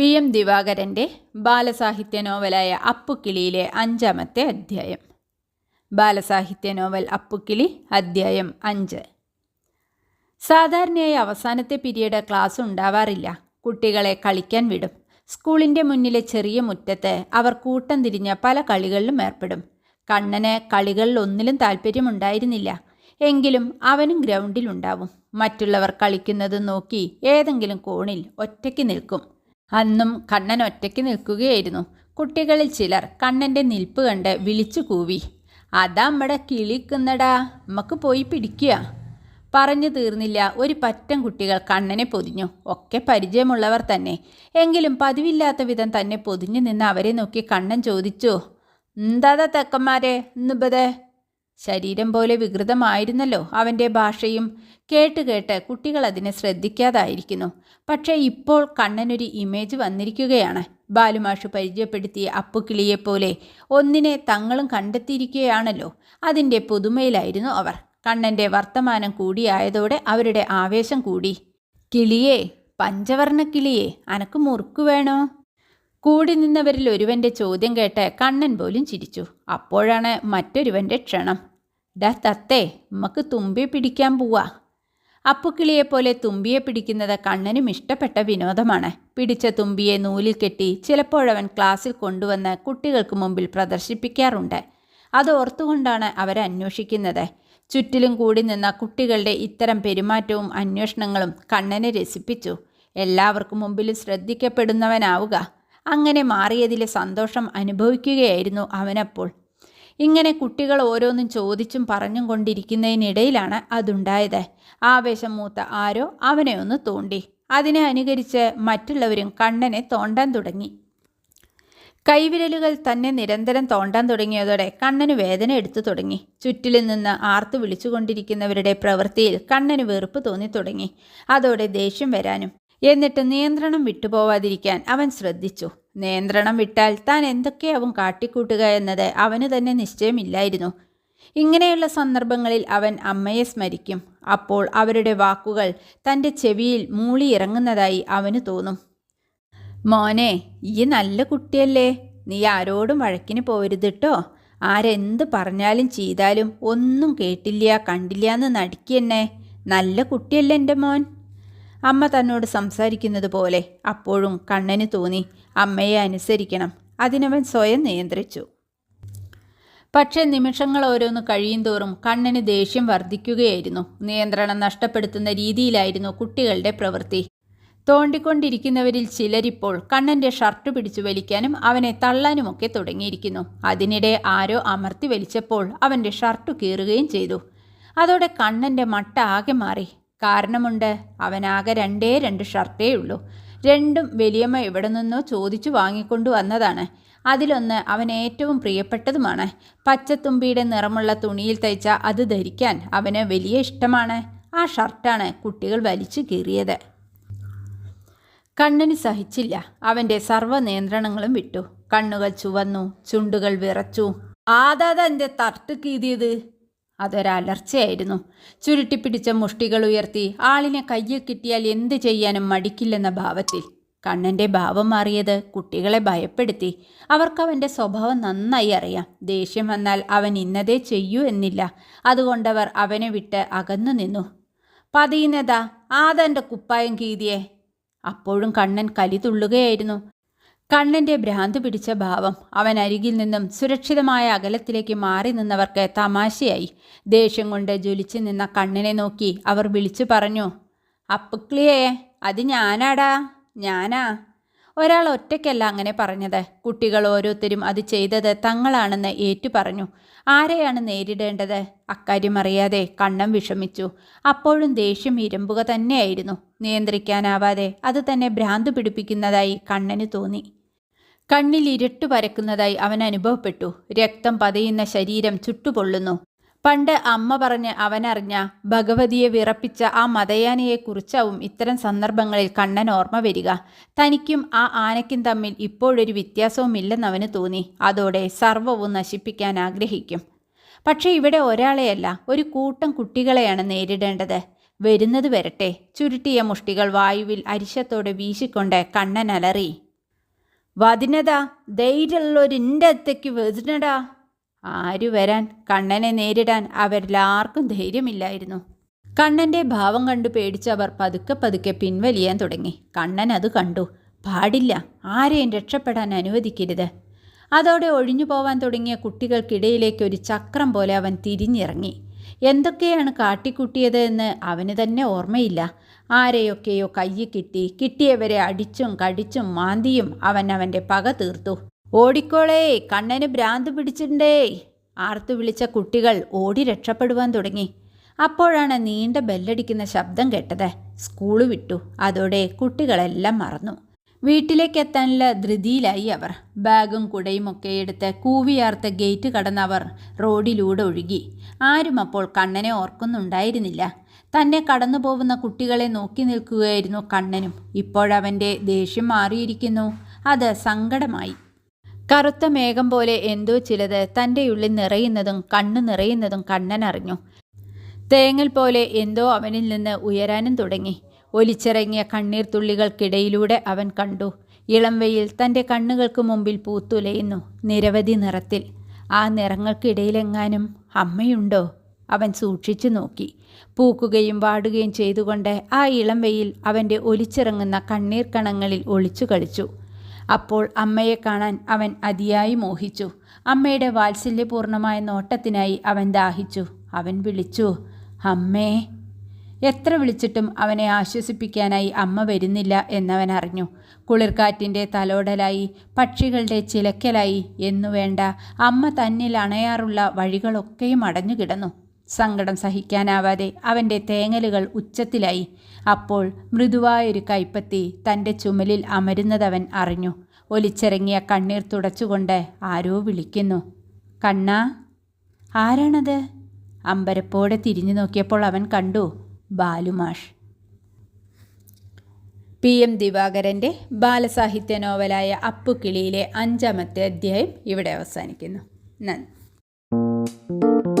V M ദിവാകരന്റെ ബാലസാഹിത്യ നോവലായ അപ്പുക്കിളിയിലെ അഞ്ചാമത്തെ അധ്യായം. ബാലസാഹിത്യ നോവൽ അപ്പുക്കിളി അധ്യായം അഞ്ച്. സാധാരണയായി അവസാനത്തെ പിരീഡ് ക്ലാസ് ഉണ്ടാവാറില്ല. കുട്ടികളെ കളിക്കാൻ വിടും. സ്കൂളിന്റെ മുന്നിലെ ചെറിയ മുറ്റത്ത് അവർ കൂട്ടം തിരിഞ്ഞ പല കളികളിലും ഏർപ്പെടും. കണ്ണന് കളികളിൽ ഒന്നിലും താല്പര്യമുണ്ടായിരുന്നില്ല. എങ്കിലും അവനും ഗ്രൗണ്ടിലുണ്ടാവും മറ്റുള്ളവർ കളിക്കുന്നത് നോക്കി ഏതെങ്കിലും കോണിൽ ഒറ്റയ്ക്ക് നിൽക്കും. അന്നും കണ്ണൻ ഒറ്റയ്ക്ക് നിൽക്കുകയായിരുന്നു. കുട്ടികളിൽ ചിലർ കണ്ണന്റെ നിൽപ്പ് കണ്ട് വിളിച്ചു കൂവി. അതാ അമ്മടെ കിളിക്കുന്നടാ നമുക്ക് പോയി പിടിക്കുക പറഞ്ഞു തീർന്നില്ല ഒരു പറ്റം കുട്ടികൾ കണ്ണനെ പൊതിഞ്ഞു. ഒക്കെ പരിചയമുള്ളവർ തന്നെ. എങ്കിലും പതിവില്ലാത്ത വിധം തന്നെ പൊതിഞ്ഞു നിന്ന് അവരെ നോക്കി കണ്ണൻ ചോദിച്ചു എന്താതാ തെക്കന്മാരെ ഇന്നിപ്പതേ ശരീരം പോലെ വികൃതമായിരുന്നല്ലോ അവന്റെ ഭാഷയും. കേട്ട് കേട്ട് കുട്ടികൾ അതിനെ ശ്രദ്ധിക്കാതായിരിക്കുന്നു. പക്ഷേ ഇപ്പോൾ കണ്ണനൊരു ഇമേജ് വന്നിരിക്കുകയാണ്. ബാലുമാഷ് പരിചയപ്പെടുത്തിയ അപ്പുക്കിളിയെപ്പോലെ ഒന്നിനെ തങ്ങളും കണ്ടെത്തിയിരിക്കുകയാണല്ലോ. അതിന്റെ പുതുമയിലായിരുന്നു അവർ. കണ്ണന്റെ വർത്തമാനം കൂടിയായതോടെ അവരുടെ ആവേശം കൂടി. കിളിയേ പഞ്ചവർണ കിളിയേ അനക്ക് മുറുക്കു വേണോ? കൂടി നിന്നവരിൽ ഒരുവന്റെ ചോദ്യം കേട്ട് കണ്ണൻ പോലും ചിരിച്ചു. അപ്പോഴാണ് മറ്റൊരുവന്റെ ക്ഷണം. ഡാ തത്തേ നമുക്ക് തുമ്പി പിടിക്കാൻ പോവാ. അപ്പുക്കിളിയെപ്പോലെ തുമ്പിയെ പിടിക്കുന്നത് കണ്ണനും ഇഷ്ടപ്പെട്ട വിനോദമാണ്. പിടിച്ച തുമ്പിയെ നൂലിൽ കെട്ടി ചിലപ്പോഴവൻ ക്ലാസ്സിൽ കൊണ്ടുവന്ന് കുട്ടികൾക്ക് മുമ്പിൽ പ്രദർശിപ്പിക്കാറുണ്ട്. അത് ഓർത്തുകൊണ്ടാണ് അവരന്വേഷിക്കുന്നത് ചുറ്റിലും കൂടി നിന്ന കുട്ടികളുടെ ഇത്തരം പെരുമാറ്റവും അന്വേഷണങ്ങളും കണ്ണനെ രസിപ്പിച്ചു. എല്ലാവർക്കും മുമ്പിലും ശ്രദ്ധിക്കപ്പെടുന്നവനാവുക. അങ്ങനെ മാറിയതിലെ സന്തോഷം അനുഭവിക്കുകയായിരുന്നു അവനപ്പോൾ. ഇങ്ങനെ കുട്ടികൾ ഓരോന്നും ചോദിച്ചും പറഞ്ഞും കൊണ്ടിരിക്കുന്നതിനിടയിലാണ് അതുണ്ടായത്. ആവേശം മൂത്ത ആരോ അവനെ ഒന്ന് തോണ്ടി. അതിനെ അനുകരിച്ച് മറ്റുള്ളവരും കണ്ണനെ തോണ്ടാൻ തുടങ്ങി. കൈവിരലുകൾ തന്നെ നിരന്തരം തോണ്ടാൻ തുടങ്ങിയതോടെ കണ്ണന് വേദന എടുത്തു തുടങ്ങി. ചുറ്റിൽ നിന്ന് ആർത്തു വിളിച്ചുകൊണ്ടിരിക്കുന്നവരുടെ പ്രവൃത്തിയിൽ കണ്ണന് വെറുപ്പ് തോന്നി തുടങ്ങി. അതോടെ ദേഷ്യം വരാനും എന്നിട്ട് നിയന്ത്രണം വിട്ടുപോവാതിരിക്കാൻ അവൻ ശ്രദ്ധിച്ചു. നിയന്ത്രണം വിട്ടാൽ താൻ എന്തൊക്കെയാവും കാട്ടിക്കൂട്ടുക എന്നത് അവന് തന്നെ നിശ്ചയമില്ലായിരുന്നു. ഇങ്ങനെയുള്ള സന്ദർഭങ്ങളിൽ അവൻ അമ്മയെ സ്മരിക്കും. അപ്പോൾ അവരുടെ വാക്കുകൾ തന്റെ ചെവിയിൽ മൂളിയിറങ്ങുന്നതായി അവന് തോന്നും. മോനെ ഈ നല്ല കുട്ടിയല്ലേ? നീ ആരോടും വഴക്കിന് പോരുത് കേട്ടോ ആരെന്ത് പറഞ്ഞാലും ചെയ്താലും ഒന്നും കേട്ടില്ല കണ്ടില്ല എന്ന് നടിക്കന്നെ നല്ല കുട്ടിയല്ലേ എന്റെ മോൻ? അമ്മ തന്നോട് സംസാരിക്കുന്നത് പോലെ അപ്പോഴും കണ്ണന് തോന്നി അമ്മയെ അനുസരിക്കണം. അതിനവൻ സ്വയം നിയന്ത്രിച്ചു. പക്ഷേ നിമിഷങ്ങൾ ഓരോന്ന് കഴിയും തോറും കണ്ണന് ദേഷ്യം വർദ്ധിക്കുകയായിരുന്നു. നിയന്ത്രണം നഷ്ടപ്പെടുത്തുന്ന രീതിയിലായിരുന്നു കുട്ടികളുടെ പ്രവൃത്തി. തോണ്ടിക്കൊണ്ടിരിക്കുന്നവരിൽ ചിലരിപ്പോൾ കണ്ണന്റെ ഷർട്ട് പിടിച്ചു വലിക്കാനും അവനെ തള്ളാനുമൊക്കെ തുടങ്ങിയിരിക്കുന്നു. അതിനിടെ ആരോ അമർത്തി വലിച്ചപ്പോൾ അവന്റെ ഷർട്ട് കീറുകയും ചെയ്തു. അതോടെ കണ്ണന്റെ മട്ട ആകെ മാറി. കാരണമുണ്ട്. അവനാകെ രണ്ടേ രണ്ട് ഷർട്ടേ ഉള്ളൂ. രണ്ടും വലിയമ്മ എവിടെ നിന്നോ ചോദിച്ചു വാങ്ങിക്കൊണ്ടു വന്നതാണ്. അതിലൊന്ന് അവൻ ഏറ്റവും പ്രിയപ്പെട്ടതുമാണ്. പച്ചത്തുമ്പിയുടെ നിറമുള്ള തുണിയിൽ തയ്ച്ച അത് ധരിക്കാൻ അവന് വലിയ ഇഷ്ടമാണ്. ആ ഷർട്ടാണ് കുട്ടികൾ വലിച്ചു കീറിയത്. കണ്ണന് സഹിച്ചില്ല. അവന്റെ സർവ നിയന്ത്രണങ്ങളും വിട്ടു. കണ്ണുകൾ ചുവന്നു ചുണ്ടുകൾ വിറച്ചു. ആദാദ എന്റെ തട്ട് കീതിയത്. അതൊരലർച്ചയായിരുന്നു ചുരുട്ടിപ്പിടിച്ച മുഷ്ടികൾ ഉയർത്തി ആളിനെ കയ്യിൽ കിട്ടിയാൽ എന്ത് ചെയ്യാനും മടിക്കില്ലെന്ന ഭാവത്തിൽ കണ്ണന്റെ ഭാവം മാറിയത് കുട്ടികളെ ഭയപ്പെടുത്തി. അവർക്കവന്റെ സ്വഭാവം നന്നായി അറിയാം. ദേഷ്യം വന്നാൽ അവൻ ഇന്നതേ ചെയ്യൂ എന്നില്ല. അതുകൊണ്ടവർ അവനെ വിട്ട് അകന്നു നിന്നു. പതിയുന്നതാ ആദന്റെ കുപ്പായം കീതിയെ. അപ്പോഴും കണ്ണൻ കലി തുള്ളുകയായിരുന്നു. കണ്ണന്റെ ഭ്രാന്ത് പിടിച്ച ഭാവം അവൻ അരികിൽ നിന്നും സുരക്ഷിതമായ അകലത്തിലേക്ക് മാറി നിന്നവർക്ക് തമാശയായി. ദേഷ്യം കൊണ്ട് ജ്വലിച്ചു നിന്ന കണ്ണനെ നോക്കി അവർ വിളിച്ചു പറഞ്ഞു അപ്പുക്ലിയേ അത് ഞാനാടാ ഞാനാ. ഒരാൾ ഒറ്റയ്ക്കല്ല അങ്ങനെ പറഞ്ഞത്. കുട്ടികൾ ഓരോരുത്തരും അത് ചെയ്തത് തങ്ങളാണെന്ന് ഏറ്റു പറഞ്ഞു. ആരെയാണ് നേരിടേണ്ടത്? അക്കാര്യം അറിയാതെ കണ്ണം വിഷമിച്ചു. അപ്പോഴും ദേഷ്യം ഇരമ്പുക തന്നെയായിരുന്നു. നിയന്ത്രിക്കാനാവാതെ അത് തന്നെ ഭ്രാന്ത് പിടിപ്പിക്കുന്നതായി കണ്ണന് തോന്നി. കണ്ണിൽ ഇരുട്ട് പരക്കുന്നതായി അവൻ അനുഭവപ്പെട്ടു. രക്തം പതയുന്ന ശരീരം ചുട്ടുപൊള്ളുന്നു. പണ്ട് അമ്മ പറഞ്ഞ് അവനറിഞ്ഞ ഭഗവതിയെ വിറപ്പിച്ച ആ മതയാനയെക്കുറിച്ചാവും ഇത്തരം സന്ദർഭങ്ങളിൽ കണ്ണൻ ഓർമ്മ വരിക. തനിക്കും ആ ആനയ്ക്കും തമ്മിൽ ഇപ്പോഴൊരു വ്യത്യാസവുമില്ലെന്നവന് തോന്നി. അതോടെ സർവവും നശിപ്പിക്കാൻ ആഗ്രഹിക്കും. പക്ഷേ ഇവിടെ ഒരാളെയല്ല ഒരു കൂട്ടം കുട്ടികളെയാണ് നേരിടേണ്ടത്. വരുന്നത് വരട്ടെ. ചുരുട്ടിയ മുഷ്ടികൾ വായുവിൽ അരിശത്തോടെ വീശിക്കൊണ്ട് കണ്ണൻ അലറി. വതിനതാ? ധൈര്യമുള്ളൊരിന്റെ അത്തേക്ക് വതിനടാ ആരു വരാൻ കണ്ണനെ നേരിടാൻ അവരിലാർക്കും ധൈര്യമില്ലായിരുന്നു. കണ്ണന്റെ ഭാവം കണ്ടു പേടിച്ചവർ പതുക്കെ പതുക്കെ പിൻവലിയാൻ തുടങ്ങി. കണ്ണൻ അത് കണ്ടു. പാടില്ല ആരെയും രക്ഷപ്പെടാൻ അനുവദിക്കരുത്. അതോടെ ഒഴിഞ്ഞു പോവാൻ തുടങ്ങിയ കുട്ടികൾക്കിടയിലേക്ക് ഒരു ചക്രം പോലെ അവൻ തിരിഞ്ഞിറങ്ങി. എന്തൊക്കെയാണ് കാട്ടിക്കുട്ടിയത് എന്ന് അവന് തന്നെ ഓർമ്മയില്ല. ആരെയൊക്കെയോ കയ്യിൽ കിട്ടി. കിട്ടിയവരെ അടിച്ചും കടിച്ചും മാന്തിയും അവൻ അവന്റെ പക തീർത്തു. ഓടിക്കോളേ കണ്ണന് ഭ്രാന്ത് പിടിച്ചിട്ടുണ്ടേ. ആർത്തു വിളിച്ച കുട്ടികൾ ഓടി രക്ഷപ്പെടുവാൻ തുടങ്ങി. അപ്പോഴാണ് നീണ്ട ബെല്ലടിക്കുന്ന ശബ്ദം കേട്ടത്. സ്കൂൾ വിട്ടു. അതോടെ കുട്ടികളെല്ലാം മറന്നു. വീട്ടിലേക്കെത്താനുള്ള ധൃതിയിലായി അവർ. ബാഗും കുടയും ഒക്കെ എടുത്ത് കൂവിയാർത്ത ഗേറ്റ് കടന്നവർ റോഡിലൂടെ ഒഴുകി. ആരും അപ്പോൾ കണ്ണനെ ഓർക്കുന്നുണ്ടായിരുന്നില്ല. തന്നെ കടന്നു പോകുന്ന കുട്ടികളെ നോക്കി നിൽക്കുകയായിരുന്നു കണ്ണനും. ഇപ്പോഴവന്റെ ദേഷ്യം മാറിയിരിക്കുന്നു. അത് സങ്കടമായി. കറുത്ത മേഘം പോലെ എന്തോ ചിലത് തന്റെ ഉള്ളിൽ നിറയുന്നതും കണ്ണു നിറയുന്നതും കണ്ണൻ അറിഞ്ഞു. തേങ്ങൽ പോലെ എന്തോ അവനിൽ നിന്ന് ഉയരാനും തുടങ്ങി. ഒലിച്ചിറങ്ങിയ കണ്ണീർ തുള്ളികൾക്കിടയിലൂടെ അവൻ കണ്ടു. ഇളംവയിൽ തന്റെ കണ്ണുകൾക്ക് മുമ്പിൽ പൂത്തുലയുന്നു നിരവധി നിറത്തിൽ. ആ നിറങ്ങൾക്കിടയിലെങ്ങാനും അമ്മയുണ്ടോ? അവൻ സൂക്ഷിച്ചു നോക്കി. പൂക്കുകയും വാടുകയും ചെയ്തുകൊണ്ട് ആ ഇളം വെയിൽ അവന്റെ ഒലിച്ചിറങ്ങുന്ന കണ്ണീർ കണങ്ങളിൽ ഒളിച്ചു കളിച്ചു. അപ്പോൾ അമ്മയെ കാണാൻ അവൻ അതിയായി മോഹിച്ചു. അമ്മയുടെ വാത്സല്യപൂർണമായ നോട്ടത്തിനായി അവൻ ദാഹിച്ചു. അവൻ വിളിച്ചു അമ്മേ എത്ര വിളിച്ചിട്ടും അവനെ ആശ്വസിപ്പിക്കാനായി അമ്മ വരുന്നില്ല എന്നവൻ അറിഞ്ഞു. കുളിർക്കാറ്റിന്റെ തലോടലായി പക്ഷികളുടെ ചിലക്കലായി എന്നുവേണ്ട അമ്മ തന്നിൽ അണയാറുള്ള വഴികളൊക്കെയും അടഞ്ഞു കിടന്നു സങ്കടം സഹിക്കാനാവാതെ അവന്റെ തേങ്ങലുകൾ ഉച്ചത്തിലായി. അപ്പോൾ മൃദുവായൊരു കൈപ്പത്തി തന്റെ ചുമലിൽ അമരുന്നതവൻ അറിഞ്ഞു. ഒലിച്ചിറങ്ങിയ കണ്ണീർ തുടച്ചുകൊണ്ട് ആരോ വിളിക്കുന്നു. കണ്ണാ ആരാണത്? അമ്പരപ്പോടെ തിരിഞ്ഞു നോക്കിയപ്പോൾ അവൻ കണ്ടു ബാലുമാഷ്. പി. എം. ദിവാകരന്റെ ബാലസാഹിത്യ നോവലായ അപ്പുക്കിളിയിലെ അഞ്ചാമത്തെ അധ്യായം ഇവിടെ അവസാനിക്കുന്നു. നന്ദി.